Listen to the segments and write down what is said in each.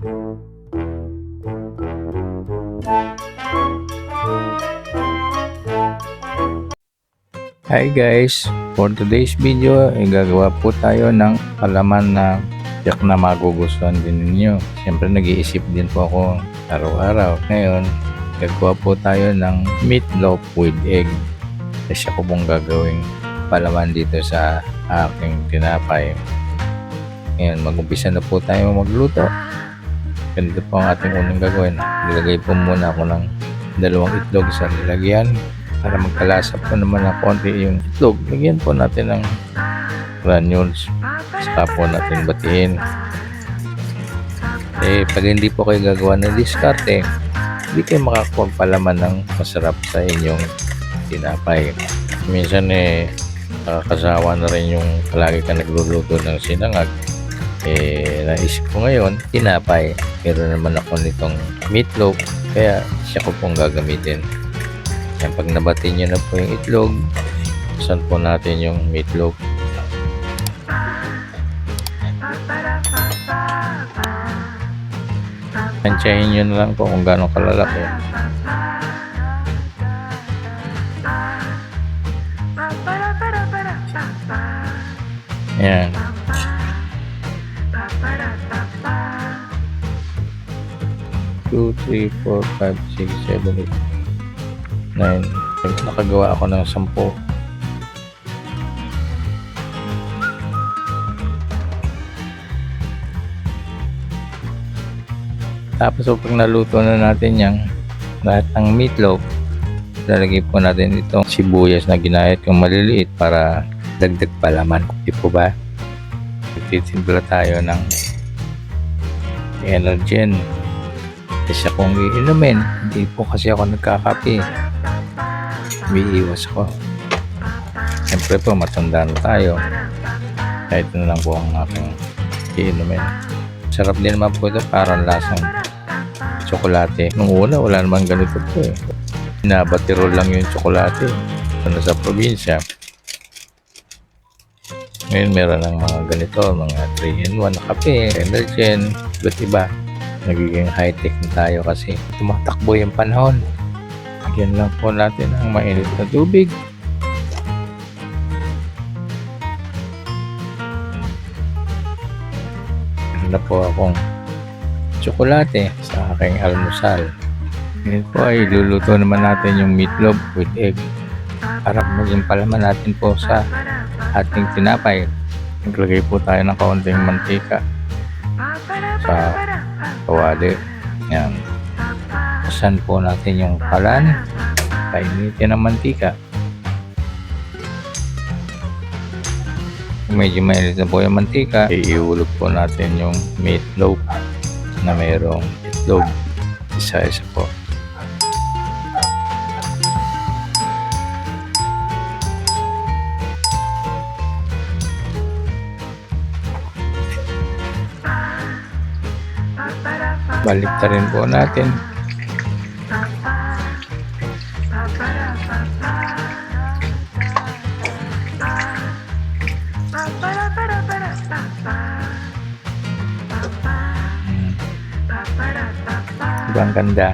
Hi guys! For today's video, ay gagawa po tayo ng palaman na tiyak na magugustuhan din ninyo. Siyempre nag-iisip din po ako araw-araw. Ngayon, gagawa po tayo ng meatloaf with egg. Kasi ako pong gagawing palaman dito sa aking tinapay. Ngayon, mag-umpisa na po tayo magluto. Ganito po ang ating unang gagawin. Nilagay po muna ako ng dalawang itlog sa lalagyan para magkalasa po naman ng konti yung itlog. Lagyan po natin ng granules. Saka po natin batiin. Eh, pag hindi po kayo gagawa ng diskarte, hindi kayo makakuha palaman ng masarap sa inyong tinapay. Minsan eh, nakakasawa na rin yung palagi ka nagluluto ng sinangag. Eh, naisip ko ngayon, tinapay meron naman ako nitong meatloaf kaya siya ko pong gagamitin yan pag nabati nyo na po yung itlog saan po natin yung meatloaf Tansyahin nyo na lang po kung gano'ng kalalaki. Ayan. 2, 3, 4, 5, 6, 7, 9. Nakagawa ako ng 10. Tapos so, pag naluto na natin yung lahat ng meatloaf, lalagay po natin itong sibuyas na ginayat kung maliliit para dagdag palaman. Di po ba? Titimpla tayo ng energen. Kasi kung iinumin, hindi po kasi ako nagkakape. Umiiwas ko. Siyempre po, matanda na tayo. Kahit na lang po ang aking iinumin. Sarap din naman po ito, parang lasang tsokolate. Nung una, wala naman ganito po eh. Nabatirol lang yung tsokolate. Ano sa probinsya. Ngayon meron ng mga ganito, mga 3-in-1 na kape, energen, iba't iba. Nagiging high-tech na tayo kasi tumatakbo yung panahon. Lagyan lang po natin ang mainit na tubig. Meron na po akong tsokolate sa aking almusal. Ngayon po ay luluto naman natin yung meatloaf with egg para maging palaman natin po sa ating tinapay. Naglagay po tayo ng kaunting mantika sa kawali. Yan. Kusan po natin yung kalan. Painitin ng mantika. Kung medyo mainit na po yung mantika, iiulog po natin yung meatloaf na mayroong itlog. Isa-isa po. Balik rin po natin. Ibang ganda.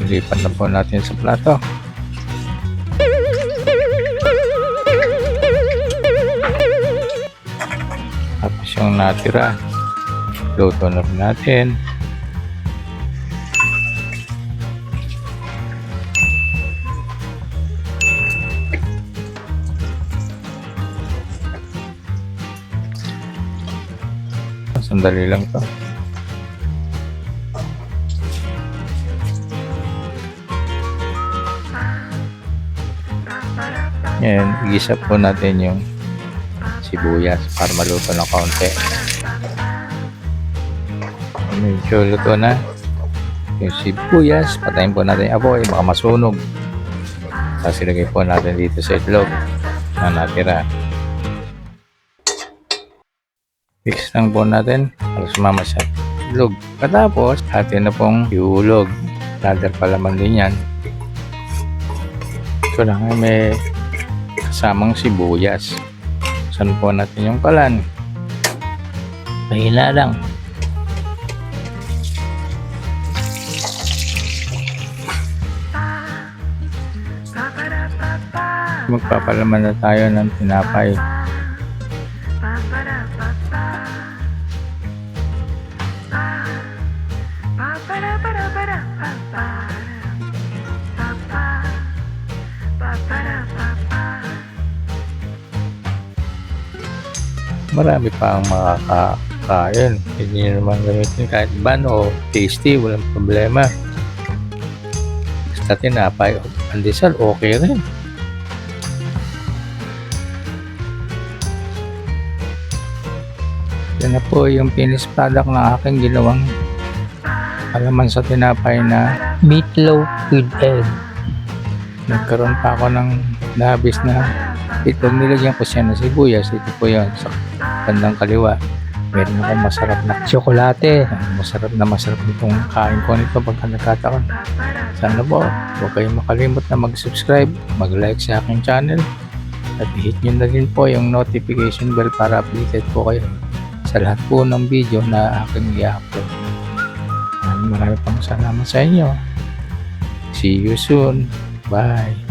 Ilipat na po natin sa plato. Tapos yung natira, luto na natin. Sandali lang to. Yan, igisa po natin yung sibuyas para maluto ng kaunti. Medyo luto na. Yung sibuyas, patayin po natin yung apoy, baka masunog. Tapos po natin dito sa itlog na natira. Fix ng bone natin para sumama sa itlog. Katapos, atin na pong ihulog. Ladder pa laman din yan. Ito lang ay may kasamang sibuyas. San po natin yung kalan? Mahina lang. Magpapalaman na tayo ng tinapay. Marami pa ang makakakain. Hindi nyo naman gamitin kahit ban o tasty, walang problema. Basta tinapay o pandesal, okay rin. Yan na po yung finished product na aking ginawang alaman sa tinapay na Meatloaf with egg. nagkaroon pa ako ng labis na ito nilagyan ko siya ng sibuyas ito po yun sa bandang kaliwa. Meron akong masarap na Tsokolate. Masarap na masarap itong kain ko nito pagka nagkataon. Sana po huwag kayong makalimot na mag-subscribe mag-like sa aking channel at hit nyo na din po yung notification bell para updated po kayo sa lahat po ng video na aking i-upload. Maraming maraming pang salamat sa inyo. See you soon. Bye